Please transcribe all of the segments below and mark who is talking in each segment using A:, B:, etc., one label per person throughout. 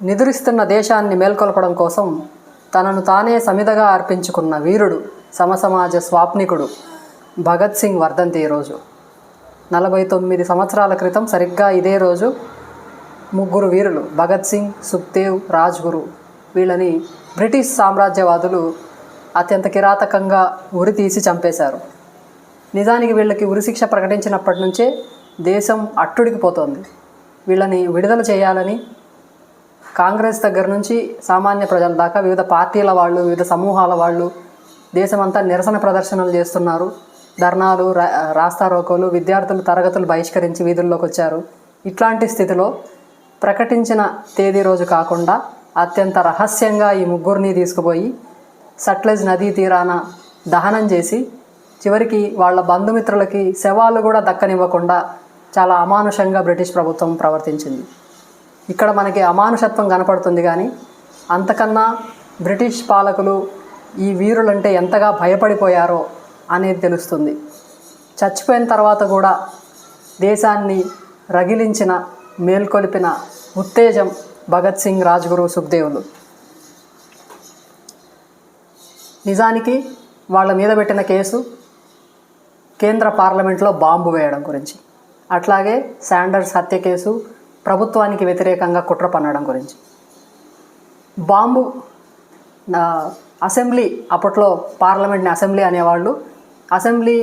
A: నిదురిస్తున్న దేశాన్ని మేల్కొల్పడం కోసం తనను తానే సమిధగా అర్పించుకున్న వీరుడు సమసమాజ స్వాప్నికుడు భగత్ సింగ్ వర్ధంతి ఈరోజు నలభై తొమ్మిది సంవత్సరాల క్రితం సరిగ్గా ఇదే రోజు ముగ్గురు వీరులు భగత్ సింగ్ సుఖ్దేవ్ రాజ్గురు వీళ్ళని బ్రిటిష్ సామ్రాజ్యవాదులు అత్యంత కిరాతకంగా ఉరి తీసి చంపేశారు. నిజానికి వీళ్ళకి ఉరిశిక్ష ప్రకటించినప్పటి నుంచే దేశం అట్టుడికి పోతోంది. వీళ్ళని విడుదల చేయాలని కాంగ్రెస్ దగ్గర నుంచి సామాన్య ప్రజల దాకా వివిధ పార్టీల వాళ్ళు వివిధ సమూహాల వాళ్ళు దేశమంతా నిరసన ప్రదర్శనలు చేస్తున్నారు. ధర్నాలు రా రాస్తారోకోలు విద్యార్థులు తరగతులు బహిష్కరించి వీధుల్లోకి వచ్చారు. ఇట్లాంటి స్థితిలో ప్రకటించిన తేదీ రోజు కాకుండా అత్యంత రహస్యంగా ఈ ముగ్గురిని తీసుకుపోయి సట్లెజ్ నదీ తీరాన దహనం చేసి చివరికి వాళ్ళ బంధుమిత్రులకి శవాలు కూడా దక్కనివ్వకుండా చాలా అమానుషంగా బ్రిటిష్ ప్రభుత్వం ప్రవర్తించింది. ఇక్కడ మనకి అమానుషత్వం కనపడుతుంది కానీ అంతకన్నా బ్రిటిష్ పాలకులు ఈ వీరులంటే ఎంతగా భయపడిపోయారో అనేది తెలుస్తుంది. చచ్చిపోయిన తర్వాత కూడా దేశాన్ని రగిలించిన మేల్కొలిపిన ఉత్తేజం భగత్ సింగ్ రాజ్గురు సుఖ్దేవులు. నిజానికి వాళ్ళ మీద పెట్టిన కేసు కేంద్ర పార్లమెంట్లో బాంబు వేయడం గురించి. అట్లాగే శాండర్స్ హత్య కేసు ప్రభుత్వానికి వ్యతిరేకంగా కుట్ర పన్నడం గురించి. బాంబు అసెంబ్లీ అప్పట్లో పార్లమెంట్ని అసెంబ్లీ అనేవాళ్ళు అసెంబ్లీ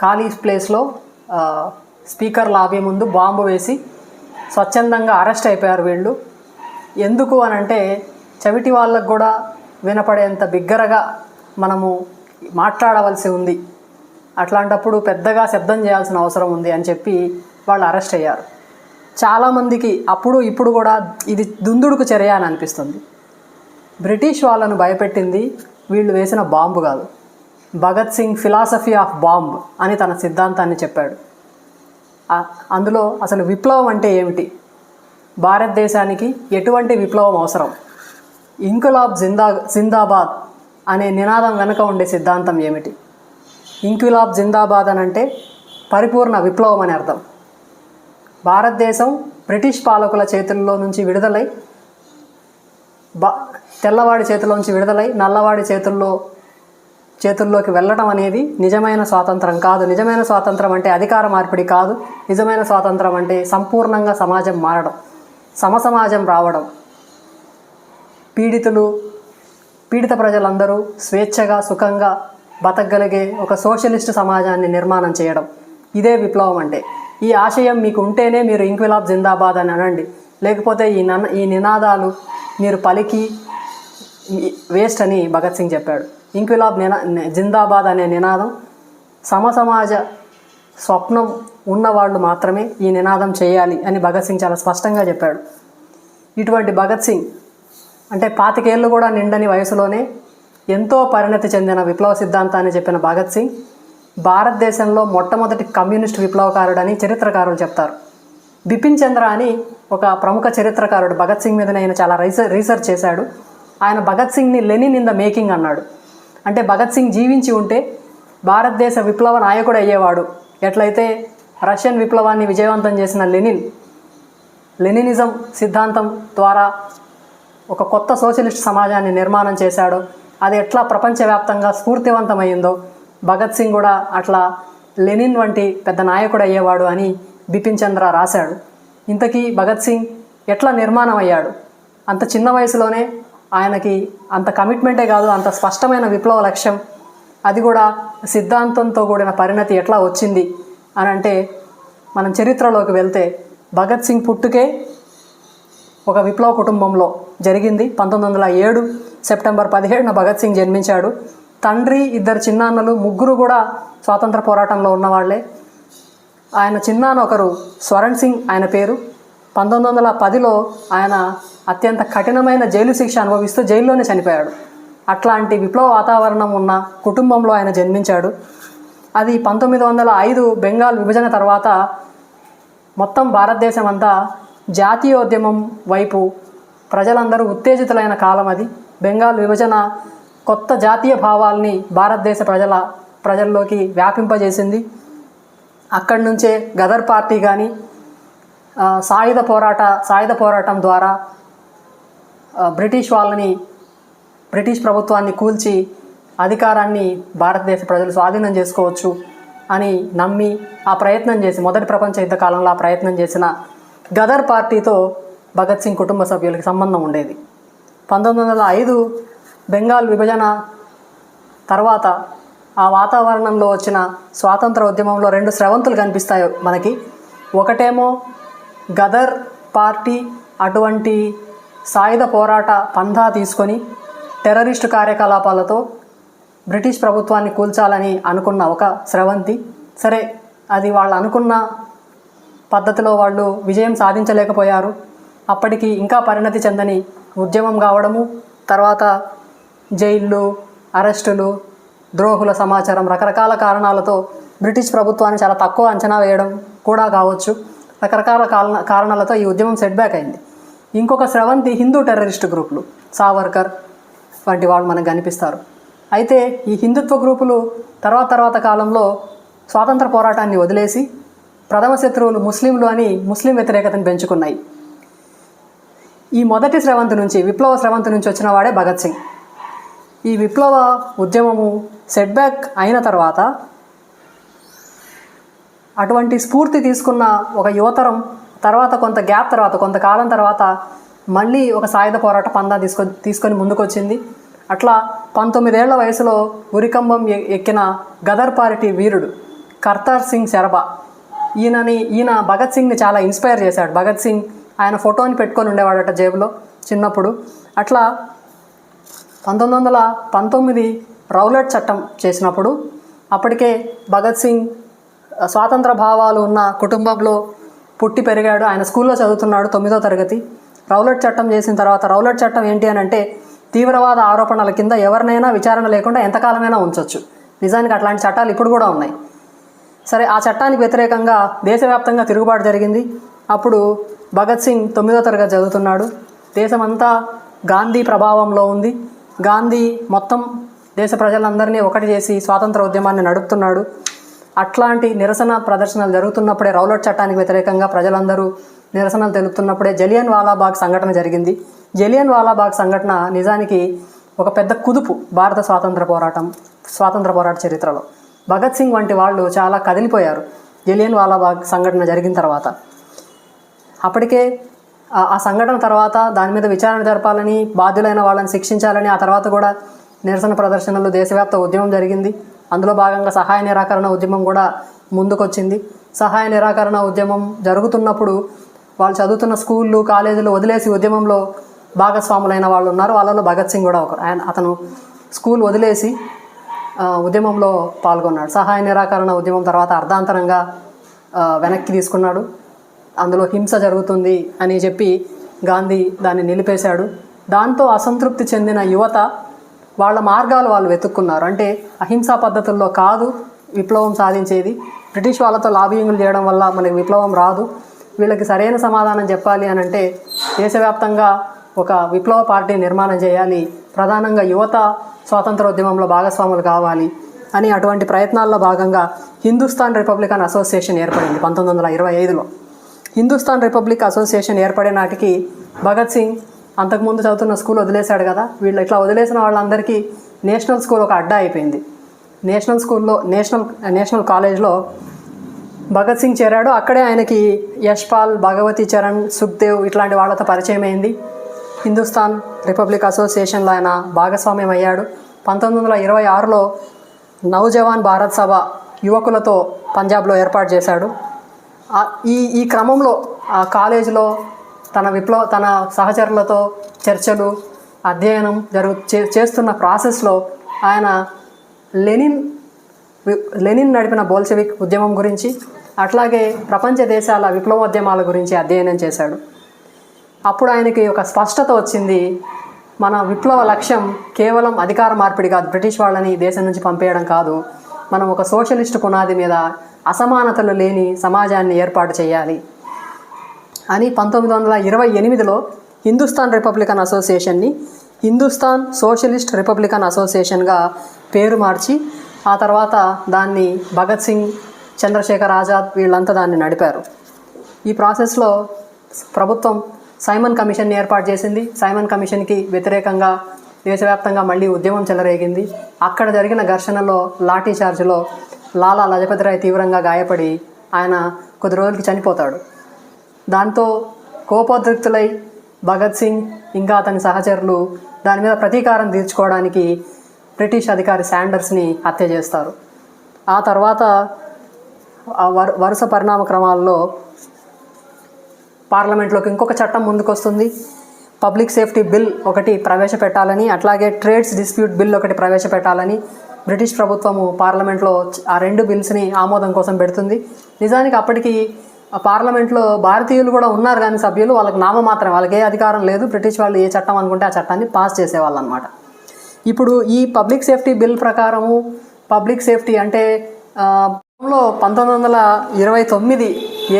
A: ఖాళీ ప్లేస్లో స్పీకర్ లాబీ ముందు బాంబు వేసి స్వచ్ఛందంగా అరెస్ట్ అయిపోయారు వీళ్ళు. ఎందుకు అని అంటే చెవిటి వాళ్ళకు కూడా వినపడేంత బిగ్గరగా మనము మాట్లాడవలసి ఉంది. అట్లాంటప్పుడు పెద్దగా శబ్దం చేయాల్సిన అవసరం ఉంది అని చెప్పి వాళ్ళు అరెస్ట్ అయ్యారు. చాలామందికి అప్పుడు ఇప్పుడు కూడా ఇది దుందుడుకు చర్య అని అనిపిస్తుంది. బ్రిటిష్ వాళ్ళను భయపెట్టింది వీళ్ళు వేసిన బాంబు కాదు. Bhagat Singh philosophy of bomb అని తన సిద్ధాంతాన్ని చెప్పాడు. అందులో అసలు విప్లవం అంటే ఏమిటి? భారతదేశానికి ఎటువంటి విప్లవం అవసరం? ఇంకులాబ్ జిందా జిందాబాద్ అనే నినాదం వెనుక ఉండే సిద్ధాంతం ఏమిటి? ఇంక్విలాబ్ జిందాబాద్ అని అంటే పరిపూర్ణ విప్లవం అని అర్థం. భారతదేశం బ్రిటిష్ పాలకుల చేతుల్లో నుంచి విడుదలై బా తెల్లవాడి చేతిలోంచి విడుదలై నల్లవాడి చేతుల్లో చేతుల్లోకి వెళ్ళడం అనేది నిజమైన స్వాతంత్రం కాదు. నిజమైన స్వాతంత్రం అంటే అధికార మార్పిడి కాదు. నిజమైన స్వాతంత్రం అంటే సంపూర్ణంగా సమాజం మారడం సమసమాజం రావడం. పీడితులు పీడిత ప్రజలందరూ స్వేచ్ఛగా సుఖంగా బతకగలిగే ఒక సోషలిస్ట్ సమాజాన్ని నిర్మాణం చేయడం. ఇదే విప్లవం అంటే ఈ ఆశయం మీకు ఉంటేనే మీరు ఇంక్విలాబ్ జిందాబాద్ అని అనండి. లేకపోతే ఈ నన్ ఈ నినాదాలు మీరు పలికి వేస్ట్ అని భగత్ సింగ్ చెప్పాడు. ఇంక్విలాబ్ నినా జిందాబాద్ అనే నినాదం సమసమాజ స్వప్నం ఉన్నవాళ్ళు మాత్రమే ఈ నినాదం చేయాలి అని భగత్ సింగ్ చాలా స్పష్టంగా చెప్పాడు. ఇటువంటి భగత్ సింగ్ అంటే పాతికేళ్ళు కూడా నిండని వయసులోనే ఎంతో పరిణతి చెందిన విప్లవ సిద్ధాంతాన్ని చెప్పిన భగత్ సింగ్ భారతదేశంలో మొట్టమొదటి కమ్యూనిస్ట్ విప్లవకారుడని చరిత్రకారులు చెప్తారు. బిపిన్ చంద్ర అని ఒక ప్రముఖ చరిత్రకారుడు భగత్ సింగ్ మీద ఆయన చాలా రీసెర్చ్ రీసెర్చ్ చేశాడు. ఆయన భగత్ సింగ్ని లెనిన్ ఇన్ ద మేకింగ్ అన్నాడు. అంటే భగత్ సింగ్ జీవించి ఉంటే భారతదేశ విప్లవ నాయకుడు అయ్యేవాడు. ఎట్లయితే రష్యన్ విప్లవాన్ని విజయవంతం చేసిన లెనిన్ లెనినిజం సిద్ధాంతం ద్వారా ఒక కొత్త సోషలిస్ట్ సమాజాన్ని నిర్మాణం చేశాడో అది ఎట్లా ప్రపంచవ్యాప్తంగా స్ఫూర్తివంతమైందో భగత్ సింగ్ కూడా అట్లా లెనిన్ వంటి పెద్ద నాయకుడు అయ్యేవాడు అని బిపిన్ చంద్ర రాశాడు. ఇంతకీ భగత్ సింగ్ ఎట్లా నిర్మాణం అయ్యాడు? అంత చిన్న వయసులోనే ఆయనకి అంత కమిట్మెంటే కాదు అంత స్పష్టమైన విప్లవ లక్ష్యం. అది కూడా సిద్ధాంతంతో కూడిన పరిణతి ఎట్లా వచ్చింది అని అంటే మనం చరిత్రలోకి వెళ్తే భగత్ సింగ్ పుట్టుకే ఒక విప్లవ కుటుంబంలో జరిగింది. పంతొమ్మిది వందల ఏడు సెప్టెంబర్ పదిహేడున భగత్ సింగ్ జన్మించాడు. తండ్రి ఇద్దరు చిన్నాన్నలు ముగ్గురు కూడా స్వాతంత్ర పోరాటంలో ఉన్నవాళ్ళే. ఆయన చిన్నాన్న ఒకరు స్వరణ్ సింగ్ ఆయన పేరు. పంతొమ్మిది వందల పదిలో ఆయన అత్యంత కఠినమైన జైలు శిక్ష అనుభవిస్తూ జైల్లోనే చనిపోయాడు. అట్లాంటి విప్లవ వాతావరణం ఉన్న కుటుంబంలో ఆయన జన్మించాడు. అది పంతొమ్మిది వందల ఐదు బెంగాల్ విభజన తర్వాత మొత్తం భారతదేశం అంతా జాతీయోద్యమం వైపు ప్రజలందరూ ఉత్తేజితులైన కాలం అది. బెంగాల్ విభజన కొత్త జాతీయ భావాల్ని భారతదేశ ప్రజల ప్రజల్లోకి వ్యాపింపజేసింది. అక్కడి నుంచే గదర్ పార్టీ కానీ సాయుధ పోరాట సాయుధ పోరాటం ద్వారా బ్రిటిష్ వాళ్ళని బ్రిటిష్ ప్రభుత్వాన్ని కూల్చి అధికారాన్ని భారతదేశ ప్రజలు స్వాధీనం చేసుకోవచ్చు అని నమ్మి ఆ ప్రయత్నం చేసి మొదటి ప్రపంచ యుద్ధ కాలంలో ఆ ప్రయత్నం చేసిన గదర్ పార్టీతో భగత్ సింగ్ కుటుంబ సభ్యులకి సంబంధం ఉండేది. పంతొమ్మిది వందల ఐదు బెంగాల్ విభజన తర్వాత ఆ వాతావరణంలో వచ్చిన స్వాతంత్ర ఉద్యమంలో రెండు స్రవంతులు కనిపిస్తాయి మనకి. ఒకటేమో గదర్ పార్టీ అటువంటి సాయుధ పోరాట పంధా తీసుకొని టెర్రరిస్టు కార్యకలాపాలతో బ్రిటిష్ ప్రభుత్వాన్ని కూల్చాలని అనుకున్న ఒక స్రవంతి. సరే అది వాళ్ళు అనుకున్న పద్ధతిలో వాళ్ళు విజయం సాధించలేకపోయారు. అప్పటికి ఇంకా పరిణతి చెందని ఉద్యమం కావడము తర్వాత జైళ్ళు అరెస్టులు ద్రోహుల సమాచారం రకరకాల కారణాలతో బ్రిటిష్ ప్రభుత్వాన్ని చాలా తక్కువ అంచనా వేయడం కూడా కావచ్చు. రకరకాల కారణ కారణాలతో ఈ ఉద్యమం సెట్ బ్యాక్ అయింది. ఇంకొక స్రవంతి హిందూ టెర్రరిస్ట్ గ్రూపులు సావర్కర్ వంటి వాళ్ళు మనకు కనిపిస్తారు. అయితే ఈ హిందుత్వ గ్రూపులు తర్వాత తర్వాత కాలంలో స్వాతంత్ర పోరాటాన్ని వదిలేసి ప్రథమ శత్రువులు ముస్లింలు అని ముస్లిం వ్యతిరేకతను పెంచుకున్నాయి. ఈ మొదటి స్రవంతి నుంచి విప్లవ స్రవంతి నుంచి వచ్చిన వాడే భగత్ సింగ్. ఈ విప్లవ ఉద్యమము సెట్ బ్యాక్ అయిన తర్వాత అటువంటి స్ఫూర్తి తీసుకున్న ఒక యువతరం తర్వాత కొంత గ్యాప్ తర్వాత కొంతకాలం తర్వాత మళ్ళీ ఒక సాయుధ పోరాట పందా తీసుకొ తీసుకొని ముందుకొచ్చింది. అట్లా పంతొమ్మిదేళ్ళ వయసులో ఉరికంబం ఎ- ఎక్కిన గదర్ పార్టీ వీరుడు కర్తార్ సింగ్ శరభా ఈయనని ఈయన భగత్ సింగ్ని చాలా ఇన్స్పైర్ చేశాడు. భగత్ సింగ్ ఆయన ఫోటోని పెట్టుకొని ఉండేవాడట జేబులో చిన్నప్పుడు. అట్లా పంతొమ్మిది వందల పంతొమ్మిది రౌలట్ చట్టం చేసినప్పుడు అప్పటికే భగత్ సింగ్ స్వాతంత్ర భావాలు ఉన్న కుటుంబంలో పుట్టి పెరిగాడు. ఆయన స్కూల్లో చదువుతున్నాడు తొమ్మిదో తరగతి. రౌలట్ చట్టం చేసిన తర్వాత రౌలట్ చట్టం ఏంటి అని అంటే తీవ్రవాద ఆరోపణల కింద ఎవరినైనా విచారణ లేకుండా ఎంతకాలమైనా ఉంచవచ్చు నిజానికి అట్లాంటి చట్టాలు ఇప్పుడు కూడా ఉన్నాయి. సరే ఆ చట్టానికి వ్యతిరేకంగా దేశవ్యాప్తంగా తిరుగుబాటు జరిగింది. అప్పుడు భగత్ సింగ్ తొమ్మిదో తరగతి చదువుతున్నాడు. దేశమంతా గాంధీ ప్రభావంలో ఉంది. గాంధీ మొత్తం దేశ ప్రజలందరినీ ఒకటి చేసి స్వాతంత్ర ఉద్యమాన్ని నడుపుతున్నాడు. అట్లాంటి నిరసన ప్రదర్శనలు జరుగుతున్నప్పుడే రౌలట్ చట్టానికి వ్యతిరేకంగా ప్రజలందరూ నిరసనలు తెలుపుతున్నప్పుడే జలియన్ వాలాబాగ్ సంఘటన జరిగింది. జలియన్ వాలాబాగ్ సంఘటన నిజానికి ఒక పెద్ద కుదుపు భారత స్వాతంత్ర పోరాటం స్వాతంత్ర పోరాట చరిత్రలో. భగత్ సింగ్ వంటి వాళ్ళు చాలా కదిలిపోయారు. జలియన్ వాలాబాగ్ సంఘటన జరిగిన తర్వాత. అప్పటికే ఆ- సంఘటన తర్వాత దాని మీద విచారణ జరపాలని బాధ్యులైన వాళ్ళని శిక్షించాలని ఆ తర్వాత కూడా నిరసన ప్రదర్శనలు దేశవ్యాప్త ఉద్యమం జరిగింది. అందులో భాగంగా సహాయ నిరాకరణ ఉద్యమం కూడా ముందుకొచ్చింది. సహాయ నిరాకరణ ఉద్యమం జరుగుతున్నప్పుడు వాళ్ళు చదువుతున్న స్కూళ్ళు కాలేజీలు వదిలేసి ఉద్యమంలో భాగస్వాములైన వాళ్ళు ఉన్నారు. వాళ్ళలో భగత్ సింగ్ కూడా ఒకరు. ఆయన అతను స్కూల్ వదిలేసి ఉద్యమంలో పాల్గొన్నాడు. సహాయ నిరాకరణ ఉద్యమం తర్వాత అర్ధాంతరంగా వెనక్కి తీసుకున్నాడు. అందులో హింస జరుగుతుంది అని చెప్పి గాంధీ దాన్ని నిలిపేశాడు. దాంతో అసంతృప్తి చెందిన యువత వాళ్ళ మార్గాలు వాళ్ళు వెతుక్కున్నారు. అంటే అహింసా పద్ధతుల్లో కాదు విప్లవం సాధించేది. బ్రిటిష్ వాళ్ళతో లాబింగ్లు చేయడం వల్ల మనకి విప్లవం రాదు. వీళ్ళకి సరైన సమాధానం చెప్పాలి అని అంటే దేశవ్యాప్తంగా ఒక విప్లవ పార్టీ నిర్మాణం చేయాలి ప్రధానంగా యువత స్వాతంత్రోద్యమంలో భాగస్వాములు కావాలి అని అటువంటి ప్రయత్నాల్లో భాగంగా హిందుస్థాన్ రిపబ్లికన్ అసోసియేషన్ ఏర్పడింది పంతొమ్మిది వందల ఇరవై ఐదులో. హిందుస్థాన్ రిపబ్లిక్ అసోసియేషన్ ఏర్పడే నాటికి భగత్ సింగ్ అంతకుముందు చదువుతున్న స్కూల్ వదిలేశాడు కదా వీళ్ళు ఇట్లా వదిలేసిన వాళ్ళందరికీ నేషనల్ స్కూల్ ఒక అడ్డా అయిపోయింది. నేషనల్ స్కూల్లో నేషనల్ నేషనల్ కాలేజ్లో భగత్ సింగ్ చేరాడు. అక్కడే ఆయనకి యశ్పాల్ భగవతి చరణ్ సుఖ్దేవ్ ఇట్లాంటి వాళ్ళతో పరిచయం అయింది హిందుస్థాన్ రిపబ్లిక్ అసోసియేషన్లో ఆయన భాగస్వామ్యం అయ్యాడు పంతొమ్మిది వందల ఇరవై ఆరులో నవజవాన్ భారత్ సభ యువకులతో పంజాబ్లో ఏర్పాటు చేశాడు. ఈ ఈ క్రమంలో ఆ కాలేజీలో తన విప్లవ తన సహచరులతో చర్చలు అధ్యయనం జరుగు చే- చేస్తున్న ప్రాసెస్లో ఆయన లెనిన్ లెనిన్ నడిపిన బోల్చెవిక్ ఉద్యమం గురించి అట్లాగే ప్రపంచ దేశాల విప్లవోద్యమాల గురించి అధ్యయనం చేశాడు. అప్పుడు ఆయనకి ఒక స్పష్టత వచ్చింది. మన విప్లవ లక్ష్యం కేవలం అధికార మార్పిడి కాదు బ్రిటిష్ వాళ్ళని దేశం నుంచి పంపేయడం కాదు. మనం ఒక సోషలిస్ట్ పునాది మీద అసమానతలు లేని సమాజాన్ని ఏర్పాటు చేయాలి అని పంతొమ్మిది వందల ఇరవై ఎనిమిదిలో హిందుస్థాన్ రిపబ్లికన్ అసోసియేషన్ని హిందుస్థాన్ సోషలిస్ట్ రిపబ్లికన్ అసోసియేషన్గా పేరు మార్చి ఆ తర్వాత దాన్ని భగత్ సింగ్ చంద్రశేఖర్ ఆజాద్ వీళ్ళంతా దాన్ని నడిపారు. ఈ ప్రాసెస్లో ప్రభుత్వం సైమన్ కమిషన్ని ఏర్పాటు చేసింది. సైమన్ కమిషన్కి వ్యతిరేకంగా దేశవ్యాప్తంగా మళ్ళీ ఉద్యమం చెలరేగింది. అక్కడ జరిగిన ఘర్షణలో లాఠీ చార్జ్లో లాలా లజపతి రాయ్ తీవ్రంగా గాయపడి ఆయన కొద్ది రోజులకి చనిపోతాడు. దాంతో కోపోద్రిక్తులై భగత్ సింగ్ ఇంకా అతని సహచరులు దాని మీద ప్రతీకారం తీర్చుకోవడానికి బ్రిటిష్ అధికారి శాండర్స్ని హత్య చేస్తారు. ఆ తర్వాత వరు వరుస పరిణామ క్రమాల్లో పార్లమెంట్లోకి ఇంకొక చట్టం ముందుకొస్తుంది. పబ్లిక్ సేఫ్టీ బిల్ ఒకటి ప్రవేశపెట్టాలని అట్లాగే ట్రేడ్స్ డిస్ప్యూట్ బిల్ ఒకటి ప్రవేశపెట్టాలని బ్రిటిష్ ప్రభుత్వము పార్లమెంట్లో ఆ రెండు బిల్స్ని ఆమోదం కోసం పెడుతుంది. నిజానికి అప్పటికి పార్లమెంట్లో భారతీయులు కూడా ఉన్నారు కానీ సభ్యులు వాళ్ళకి నామమాత్రం వాళ్ళకి ఏ అధికారం లేదు. బ్రిటిష్ వాళ్ళు ఏ చట్టం అనుకుంటే ఆ చట్టాన్ని పాస్ చేసేవాళ్ళు అనమాట ఇప్పుడు ఈ పబ్లిక్ సేఫ్టీ బిల్ ప్రకారము పబ్లిక్ సేఫ్టీ అంటే పంతొమ్మిది వందల ఇరవై తొమ్మిది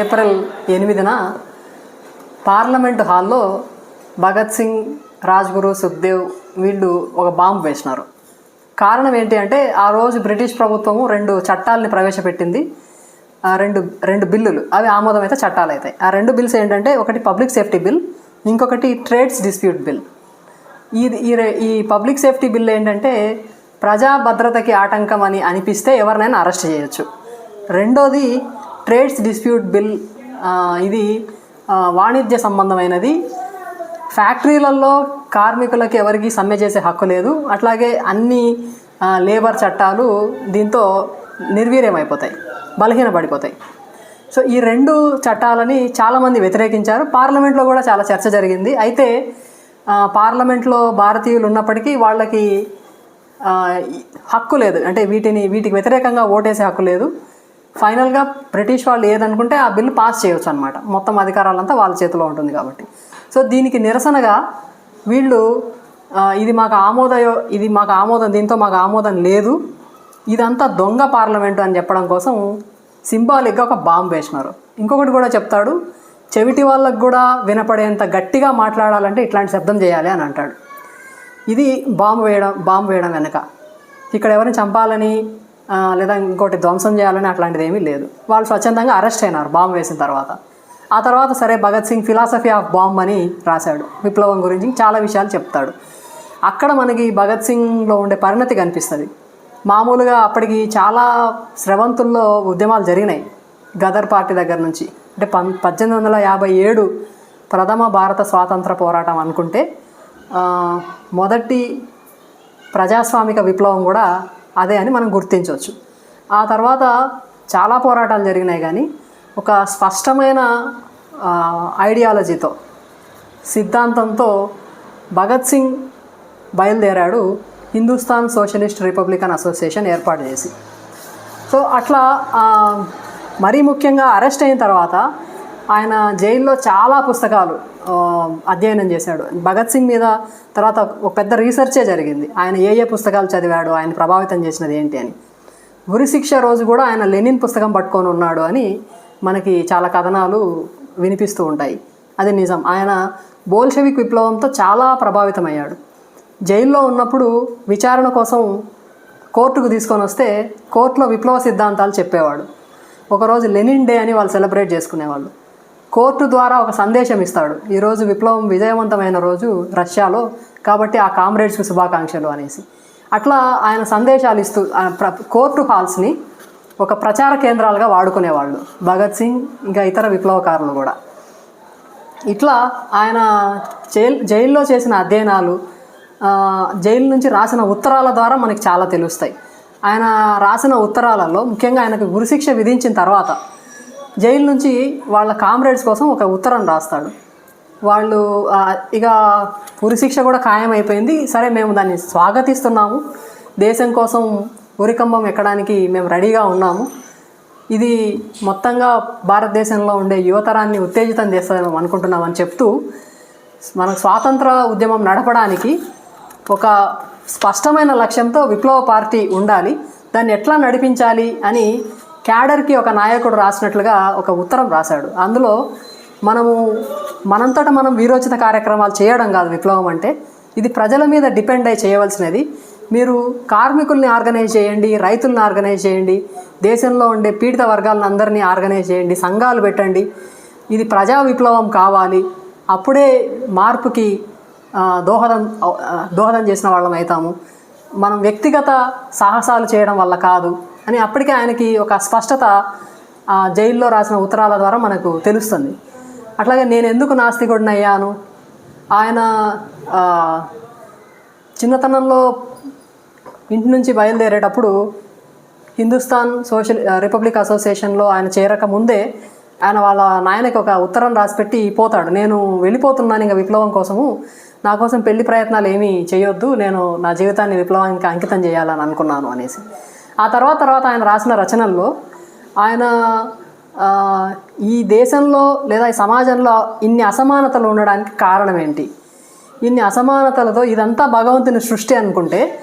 A: ఏప్రిల్ ఎనిమిదిన పార్లమెంట్ హాల్లో భగత్ సింగ్ రాజ్గురు సుఖ్దేవ్ వీళ్ళు ఒక బాంబు వేసినారు. కారణం ఏంటి అంటే ఆ రోజు బ్రిటిష్ ప్రభుత్వము రెండు చట్టాలని ప్రవేశపెట్టింది. రెండు రెండు బిల్లులు. అవి ఆమోదం అయితే చట్టాలు అవుతాయి. ఆ రెండు బిల్స్ ఏంటంటే ఒకటి పబ్లిక్ సేఫ్టీ బిల్ ఇంకొకటి ట్రేడ్స్ డిస్ప్యూట్ బిల్. ఇది ఈ ఈ పబ్లిక్ సేఫ్టీ బిల్ ఏంటంటే ప్రజా భద్రతకి ఆటంకం అని అనిపిస్తే ఎవరినైనా అరెస్ట్ చేయొచ్చు. రెండోది ట్రేడ్స్ డిస్ప్యూట్ బిల్ ఇది వాణిజ్య సంబంధమైనది. ఫ్యాక్టరీలలో కార్మికులకి ఎవరికి సమ్మె చేసే హక్కు లేదు. అట్లాగే అన్ని లేబర్ చట్టాలు దీంతో నిర్వీర్యమైపోతాయి. బలహీనపడిపోతాయి. సో ఈ రెండు చట్టాలని చాలామంది వ్యతిరేకించారు. పార్లమెంట్లో కూడా చాలా చర్చ జరిగింది. అయితే పార్లమెంట్లో భారతీయులు ఉన్నప్పటికీ వాళ్ళకి హక్కు లేదు. అంటే వీటిని వీటికి వ్యతిరేకంగా ఓటేసే హక్కు లేదు. ఫైనల్గా బ్రిటిష్ వాళ్ళు ఏదనుకుంటే ఆ బిల్లు పాస్ చేయొచ్చు అనమాట మొత్తం అధికారాలంతా వాళ్ళ చేతిలో ఉంటుంది కాబట్టి. సో దీనికి నిరసనగా వీళ్ళు ఇది మాకు ఆమోదయో ఇది మాకు ఆమోదం దీంతో మాకు ఆమోదం లేదు. ఇదంతా దొంగ పార్లమెంటు అని చెప్పడం కోసం సింబాలిక్గా ఒక బాంబు వేసినారు. ఇంకొకటి కూడా చెప్తాడు చెవిటి వాళ్ళకు కూడా వినపడేంత గట్టిగా మాట్లాడాలంటే ఇట్లాంటి శబ్దం చేయాలి అని అంటాడు. ఇది బాంబు వేయడం బాంబు వేయడం వెనక. ఇక్కడ ఎవరిని చంపాలని లేదా ఇంకోటి ధ్వంసం చేయాలని అట్లాంటిది ఏమీ లేదు. వాళ్ళు స్వచ్ఛందంగా అరెస్ట్ అయినారు బాంబు వేసిన తర్వాత. ఆ తర్వాత సరే Bhagat Singh philosophy of bomb అని రాశాడు. విప్లవం గురించి చాలా విషయాలు చెప్తాడు. అక్కడ మనకి భగత్ సింగ్లో ఉండే పరిణతి కనిపిస్తుంది. మామూలుగా అప్పటికి చాలా స్రవంతుల్లో ఉద్యమాలు జరిగినాయి. గదర్ పార్టీ దగ్గర నుంచి. అంటే పం పద్దెనిమిది వందల యాభై ఏడు ప్రథమ భారత స్వాతంత్ర పోరాటం అనుకుంటే మొదటి ప్రజాస్వామిక విప్లవం కూడా అదే అని మనం గుర్తించవచ్చు. ఆ తర్వాత చాలా పోరాటాలు జరిగినాయి కానీ ఒక స్పష్టమైన ఐడియాలజీతో సిద్ధాంతంతో భగత్ సింగ్ బయలుదేరాడు హిందుస్థాన్ సోషలిస్ట్ రిపబ్లికన్ అసోసియేషన్ ఏర్పాటు చేసి. సో అట్లా మరీ ముఖ్యంగా అరెస్ట్ అయిన తర్వాత ఆయన జైల్లో చాలా పుస్తకాలు అధ్యయనం చేశాడు. భగత్ సింగ్ మీద తర్వాత ఒక పెద్ద రీసెర్చే జరిగింది. ఆయన ఏ ఏ పుస్తకాలు చదివాడు ఆయన ప్రభావితం చేసినది ఏంటి అని. ఉరిశిక్ష రోజు కూడా ఆయన లెనిన్ పుస్తకం పట్టుకొని ఉన్నాడు అని మనకి చాలా కథనాలు వినిపిస్తూ ఉంటాయి. అది నిజం. ఆయన బోల్షవిక్ విప్లవంతో చాలా ప్రభావితమయ్యాడు. జైల్లో ఉన్నప్పుడు విచారణ కోసం కోర్టుకు తీసుకొని వస్తే కోర్టులో విప్లవ సిద్ధాంతాలు చెప్పేవాడు. ఒకరోజు లెనిన్ డే అని వాళ్ళు సెలబ్రేట్ చేసుకునేవాళ్ళు. కోర్టు ద్వారా ఒక సందేశం ఇస్తాడు. ఈరోజు విప్లవం విజయవంతమైన రోజు రష్యాలో కాబట్టి ఆ కామ్రేడ్స్కు శుభాకాంక్షలు అనేసి. అట్లా ఆయన సందేశాలు ఇస్తూ ప్ర- కోర్టు హాల్స్ని ఒక ప్రచార కేంద్రాలుగా వాడుకునేవాళ్ళు. భగత్ సింగ్ ఇంకా ఇతర విప్లవకారులు కూడా. ఇట్లా ఆయన జైల్ జైల్లో చేసిన అధ్యయనాలు జైలు నుంచి రాసిన ఉత్తరాల ద్వారా మనకి చాలా తెలుస్తాయి. ఆయన రాసిన ఉత్తరాలలో ముఖ్యంగా ఆయనకు గురుశిక్ష విధించిన తర్వాత జైలు నుంచి వాళ్ళ కామ్రేడ్స్ కోసం ఒక ఉత్తరం రాస్తాడు. వాళ్ళు ఇక ఉరిశిక్ష కూడా ఖాయమైపోయింది. సరే మేము దాన్ని స్వాగతిస్తున్నాము. దేశం కోసం ఉరికంబం ఎక్కడానికి మేము రెడీగా ఉన్నాము. ఇది మొత్తంగా భారతదేశంలో ఉండే యువతరాన్ని ఉత్తేజితం చేస్తుందని అనుకుంటున్నామని చెప్తూ మన స్వాతంత్ర ఉద్యమం నడపడానికి ఒక స్పష్టమైన లక్ష్యంతో విప్లవ పార్టీ ఉండాలి. దాన్ని ఎట్లా నడిపించాలి అని క్యాడర్కి ఒక నాయకుడు రాసినట్లుగా ఒక ఉత్తరం రాశాడు. అందులో మనము మనంతట మనం వీరోచిత కార్యక్రమాలు చేయడం కాదు విప్లవం అంటే ఇది ప్రజల మీద డిపెండ్ అయి చేయవలసినది. మీరు కార్మికుల్ని ఆర్గనైజ్ చేయండి రైతుల్ని ఆర్గనైజ్ చేయండి దేశంలో ఉండే పీడిత వర్గాలను అందరినీ ఆర్గనైజ్ చేయండి సంఘాలు పెట్టండి. ఇది ప్రజా విప్లవం కావాలి. అప్పుడే మార్పుకి దోహదం దోహదం చేసిన వాళ్ళం అవుతాము. మనం వ్యక్తిగత సాహసాలు చేయడం వల్ల కాదు అని అప్పటికే ఆయనకి ఒక స్పష్టత జైల్లో రాసిన ఉత్తరాల ద్వారా మనకు తెలుస్తుంది. అట్లాగే నేను ఎందుకు నాస్తికుడిని అయ్యాను ఆయన చిన్నతనంలో ఇంటి నుంచి బయలుదేరేటప్పుడు హిందుస్థాన్ సోషల్ రిపబ్లిక్ అసోసియేషన్లో ఆయన చేరక ముందే ఆయన వాళ్ళ నాయనకి ఒక ఉత్తరం రాసిపెట్టి పోతాడు. నేను వెళ్ళిపోతున్నాను ఇంకా విప్లవం కోసము. నా కోసం పెళ్ళి ప్రయత్నాలు ఏమీ చేయొద్దు. నేను నా జీవితాన్ని విప్లవానికి అంకితం చేయాలని అనుకున్నాను అనేసి. ఆ తర్వాత తర్వాత ఆయన రాసిన రచనల్లో ఆయన ఈ దేశంలో లేదా ఈ సమాజంలో ఇన్ని అసమానతలు ఉండడానికి కారణం ఏంటి? ఇన్ని అసమానతలతో ఇదంతా భగవంతుని సృష్టి అనుకుంటే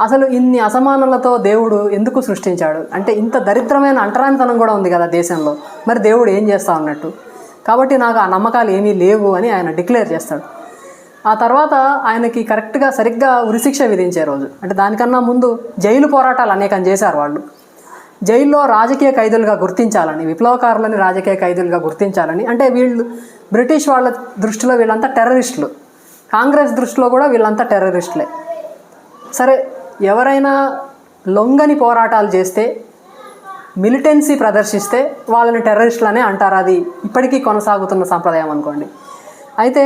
A: అసలు ఇన్ని అసమానలతో దేవుడు ఎందుకు సృష్టించాడు? అంటే ఇంత దరిద్రమైన అంటరానితనం కూడా ఉంది కదా దేశంలో. మరి దేవుడు ఏం చేస్తా ఉన్నట్టు? కాబట్టి నాకు ఆ నమ్మకాలు ఏమీ లేవు అని ఆయన డిక్లేర్ చేస్తాడు. ఆ తర్వాత ఆయనకి కరెక్ట్గా సరిగ్గా ఉరిశిక్ష విధించే రోజు. అంటే దానికన్నా ముందు జైలు పోరాటాలు అనేకం చేశారు వాళ్ళు. జైల్లో రాజకీయ ఖైదులుగా గుర్తించాలని విప్లవకారులని రాజకీయ ఖైదులుగా గుర్తించాలని. అంటే వీళ్ళు బ్రిటిష్ వాళ్ళ దృష్టిలో వీళ్ళంతా టెర్రరిస్టులు. కాంగ్రెస్ దృష్టిలో కూడా వీళ్ళంతా టెర్రరిస్టులే. సరే ఎవరైనా లొంగని పోరాటాలు చేస్తే మిలిటెన్సీ ప్రదర్శిస్తే వాళ్ళని టెర్రరిస్టులనే అంటారు. అది ఇప్పటికీ కొనసాగుతున్న సంప్రదాయం అనుకోండి. అయితే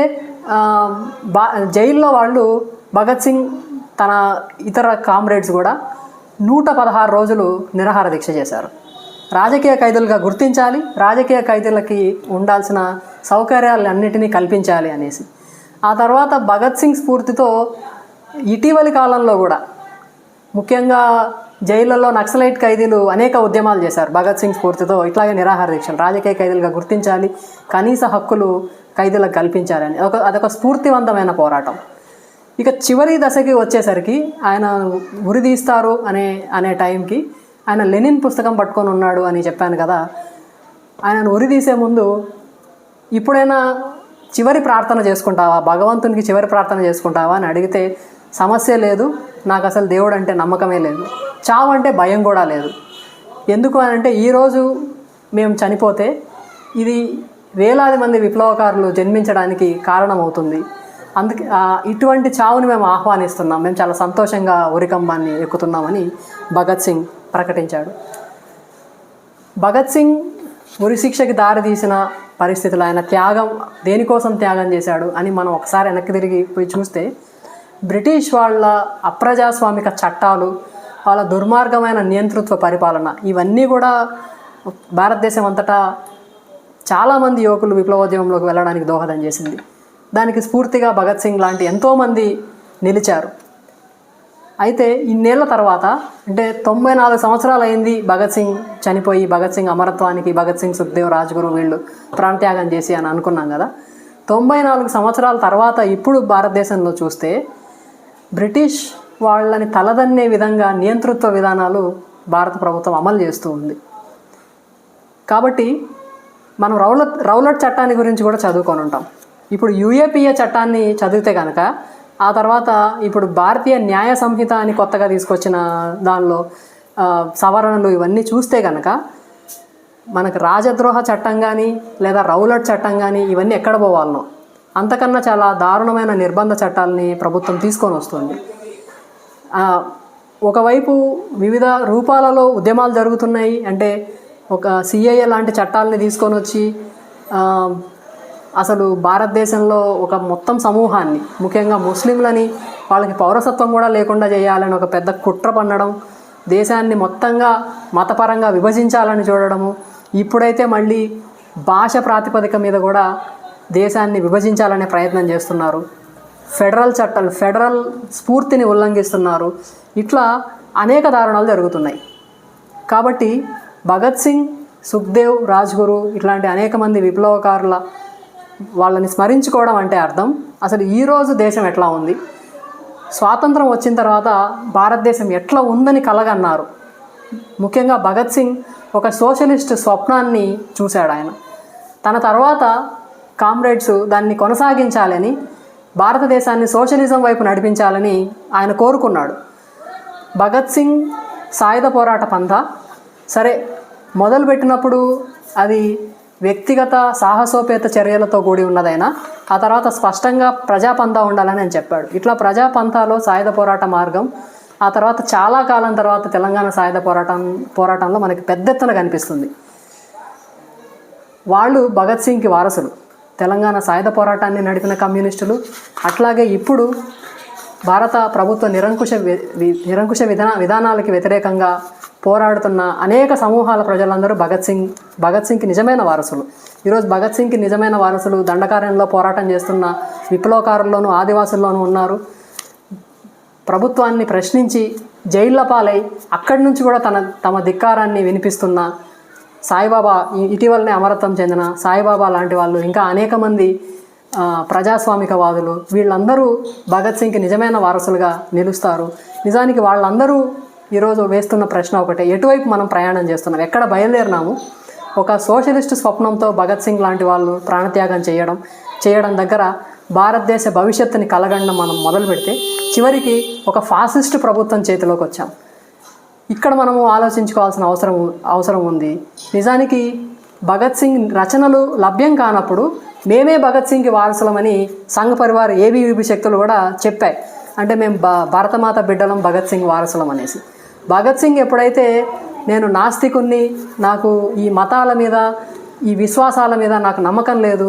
A: బా జైల్లో వాళ్ళు భగత్ సింగ్ తన ఇతర కామ్రేడ్స్ కూడా నూట పదహారు రోజులు నిరాహార దీక్ష చేశారు. రాజకీయ ఖైదీలుగా గుర్తించాలి రాజకీయ ఖైదీలకి ఉండాల్సిన సౌకర్యాలన్నింటినీ కల్పించాలి అనేసి. ఆ తర్వాత భగత్ సింగ్ స్ఫూర్తితో ఇటీవలి కాలంలో కూడా ముఖ్యంగా జైళ్ళలో నక్సలైట్ ఖైదీలు అనేక ఉద్యమాలు చేశారు. భగత్ సింగ్ స్ఫూర్తితో ఇట్లాగే నిరాహార దీక్షలు రాజకీయ ఖైదీలుగా గుర్తించాలి కనీస హక్కులు ఖైదీలకు కల్పించాలని. ఒక అదొక స్ఫూర్తివంతమైన పోరాటం. ఇక చివరి దశకి వచ్చేసరికి ఆయన ఉరి తీస్తారు అనే అనే టైంకి ఆయన లెనిన్ పుస్తకం పట్టుకొని ఉన్నాడు అని చెప్పాను కదా. ఆయనను ఉరి తీసే ముందు ఇప్పుడైనా చివరి ప్రార్థన చేసుకుంటావా? భగవంతునికి చివరి ప్రార్థన చేసుకుంటావా అని అడిగితే సమస్య లేదు నాకు అసలు దేవుడు అంటే నమ్మకమే లేదు. చావు అంటే భయం కూడా లేదు. ఎందుకు అని అంటే ఈరోజు మేము చనిపోతే ఇది వేలాది మంది విప్లవకారులు జన్మించడానికి కారణమవుతుంది. అందుకే ఇటువంటి చావుని మేము ఆహ్వానిస్తున్నాం. మేము చాలా సంతోషంగా ఉరికంబాన్ని ఎక్కుతున్నామని భగత్ సింగ్ ప్రకటించాడు. భగత్ సింగ్ ఉరిశిక్షకి దారితీసిన పరిస్థితులు ఆయన త్యాగం దేనికోసం త్యాగం చేశాడు అని మనం ఒకసారి వెనక్కి తిరిగి పోయి చూస్తే బ్రిటిష్ వాళ్ళ అప్రజాస్వామిక చట్టాలు వాళ్ళ దుర్మార్గమైన నియంతృత్వ పరిపాలన ఇవన్నీ కూడా భారతదేశం అంతటా చాలామంది యువకులు విప్లవోద్యమంలోకి వెళ్ళడానికి దోహదం చేసింది. దానికి స్ఫూర్తిగా భగత్ సింగ్ లాంటి ఎంతోమంది నిలిచారు. అయితే ఇన్నేళ్ళ తర్వాత అంటే తొంభై నాలుగు సంవత్సరాలు అయింది భగత్ సింగ్ చనిపోయి భగత్ సింగ్ అమరత్వానికి భగత్ సింగ్ సుఖదేవ్ రాజ్గురు వీళ్ళు ప్రాణత్యాగం చేసి అని అనుకున్నాం కదా. తొంభై నాలుగు సంవత్సరాల తర్వాత ఇప్పుడు భారతదేశంలో చూస్తే బ్రిటిష్ వాళ్ళని తలదన్నే విధంగా నియంతృత్వ విధానాలు భారత ప్రభుత్వం అమలు చేస్తూ ఉంది. కాబట్టి మనం రౌలట్ రౌలట్ చట్టాన్ని గురించి కూడా చదువుకొని ఉంటాం. ఇప్పుడు యుఏపిఏ చట్టాన్ని చదివితే కనుక ఆ తర్వాత ఇప్పుడు భారతీయ న్యాయ సంహిత అని కొత్తగా తీసుకొచ్చిన దానిలో సవరణలు ఇవన్నీ చూస్తే కనుక మనకు రాజద్రోహ చట్టం కానీ లేదా రౌలట్ చట్టం కానీ ఇవన్నీ ఎక్కడ పోవాలనో అంతకన్నా చాలా దారుణమైన నిర్బంధ చట్టాలని ప్రభుత్వం తీసుకొని వస్తుంది. ఒకవైపు వివిధ రూపాలలో ఉద్యమాలు జరుగుతున్నాయి. అంటే ఒక సిఐఏ లాంటి చట్టాలని తీసుకొని వచ్చి అసలు భారతదేశంలో ఒక మొత్తం సమూహాన్ని ముఖ్యంగా ముస్లింలని వాళ్ళకి పౌరసత్వం కూడా లేకుండా చేయాలని ఒక పెద్ద కుట్ర పన్నడం దేశాన్ని మొత్తంగా మతపరంగా విభజించాలని చూడడము ఇప్పుడైతే మళ్ళీ భాష ప్రాతిపదిక మీద కూడా దేశాన్ని విభజించాలనే ప్రయత్నం చేస్తున్నారు. ఫెడరల్ చట్టాలు ఫెడరల్ స్ఫూర్తిని ఉల్లంఘిస్తున్నారు. ఇట్లా అనేక దారుణాలు జరుగుతున్నాయి. కాబట్టి భగత్ సింగ్ సుఖ్దేవ్ రాజ్గురు ఇట్లాంటి అనేక మంది విప్లవకారుల వాళ్ళని స్మరించుకోవడం అంటే అర్థం. అసలు ఈరోజు దేశం ఎట్లా ఉంది? స్వాతంత్రం వచ్చిన తర్వాత భారతదేశం ఎట్లా ఉందని కలగన్నారు? ముఖ్యంగా భగత్ సింగ్ ఒక సోషలిస్ట్ స్వప్నాన్ని చూశాడు ఆయన. తన తర్వాత కామ్రేడ్స్ దాన్ని కొనసాగించాలని భారతదేశాన్ని సోషలిజం వైపు నడిపించాలని ఆయన కోరుకున్నాడు. భగత్ సింగ్ సాయుధ పోరాట పంథ. సరే మొదలుపెట్టినప్పుడు అది వ్యక్తిగత సాహసోపేత చర్యలతో కూడి ఉన్నదైనా ఆ తర్వాత స్పష్టంగా ప్రజాపంథ ఉండాలని అని చెప్పాడు. ఇట్లా ప్రజాపంథాలో సాయుధ పోరాట మార్గం ఆ తర్వాత చాలా కాలం తర్వాత తెలంగాణ సాయుధ పోరాటం పోరాటంలో మనకి పెద్ద ఎత్తున కనిపిస్తుంది. వాళ్ళు భగత్ సింగ్కి వారసులు. తెలంగాణ సాయుధ పోరాటాన్ని నడిపిన కమ్యూనిస్టులు. అట్లాగే ఇప్పుడు భారత ప్రభుత్వ నిరంకుశ వి- నిరంకుశ విధాన విధానాలకి వ్యతిరేకంగా పోరాడుతున్న అనేక సమూహాల ప్రజలందరూ భగత్ సింగ్ భగత్ సింగ్కి నిజమైన వారసులు. ఈరోజు భగత్ సింగ్కి నిజమైన వారసులు దండకార్యంలో పోరాటం చేస్తున్న విప్లవకారుల్లోనూ ఆదివాసుల్లోనూ ఉన్నారు. ప్రభుత్వాన్ని ప్రశ్నించి జైళ్ళ పాలై అక్కడి నుంచి కూడా తన తమ ధిక్కారాన్ని వినిపిస్తున్న సాయిబాబా ఇటీవలనే అమరత్వం చెందిన సాయిబాబా లాంటి వాళ్ళు ఇంకా అనేక మంది ప్రజాస్వామికవాదులు వీళ్ళందరూ భగత్ సింగ్కి నిజమైన వారసులుగా నిలుస్తారు. నిజానికి వాళ్ళందరూ ఈరోజు వేస్తున్న ప్రశ్న ఒకటే ఎటువైపు మనం ప్రయాణం చేస్తున్నాం? ఎక్కడ బయలుదేరినాము? ఒక సోషలిస్ట్ స్వప్నంతో భగత్ సింగ్ లాంటి వాళ్ళు ప్రాణత్యాగం చేయడం చేయడం దగ్గర భారతదేశ భవిష్యత్తుని కలగండం మనం మొదలు పెడితే చివరికి ఒక ఫాసిస్ట్ ప్రభుత్వం చేతిలోకి వచ్చాం. ఇక్కడ మనము ఆలోచించుకోవాల్సిన అవసరం అవసరం ఉంది. నిజానికి భగత్ సింగ్ రచనలు లభ్యం కానప్పుడు మేమే భగత్ సింగ్కి వారసులమని సంఘ పరివార్ ఏబీవీపీ శక్తులు కూడా చెప్పాయి. అంటే మేము భ భరతమాత బిడ్డలం భగత్ సింగ్ వారసులం అనేసి. భగత్ సింగ్ ఎప్పుడైతే నేను నాస్తికుణ్ణి నాకు ఈ మతాల మీద ఈ విశ్వాసాల మీద నాకు నమ్మకం లేదు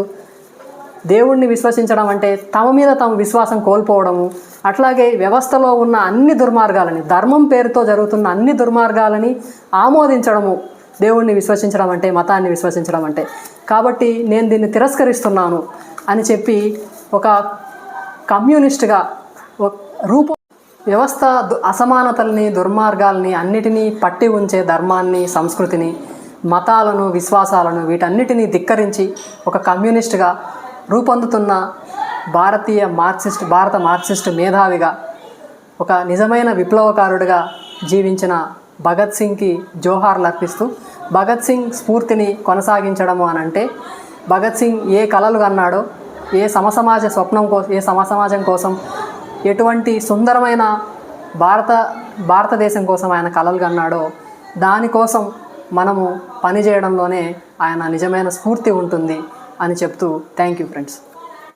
A: దేవుణ్ణి విశ్వసించడం అంటే తమ మీద తమ విశ్వాసం కోల్పోవడము అట్లాగే వ్యవస్థలో ఉన్న అన్ని దుర్మార్గాలని ధర్మం పేరుతో జరుగుతున్న అన్ని దుర్మార్గాలని ఆమోదించడము దేవుణ్ణి విశ్వసించడం అంటే మతాన్ని విశ్వసించడం అంటే. కాబట్టి నేను దీన్ని తిరస్కరిస్తున్నాను అని చెప్పి ఒక కమ్యూనిస్ట్గా రూపం వ్యవస్థ దు- అసమానతల్ని దుర్మార్గాల్ని అన్నిటినీ పట్టి ఉంచే ధర్మాన్ని సంస్కృతిని మతాలను విశ్వాసాలను వీటన్నిటినీ ధిక్కరించి ఒక కమ్యూనిస్ట్గా రూపొందుతున్న భారతీయ మార్క్సిస్ట్ భారత మార్క్సిస్ట్ మేధావిగా ఒక నిజమైన విప్లవకారుడిగా జీవించిన భగత్ సింగ్కి జోహార్లు అర్పిస్తూ భగత్ సింగ్ స్ఫూర్తిని కొనసాగించడము అని అంటే భగత్ సింగ్ ఏ కళలు కన్నాడో ఏ సమసమాజ స్వప్నం కోసం ఏ సమసమాజం కోసం ఎటువంటి సుందరమైన భారత భారతదేశం కోసం ఆయన కళలు కన్నాడో దానికోసం మనము పనిచేయడంలోనే ఆయన నిజమైన స్ఫూర్తి ఉంటుంది. అని చెప్తూ థ్యాంక్ యూ ఫ్రెండ్స్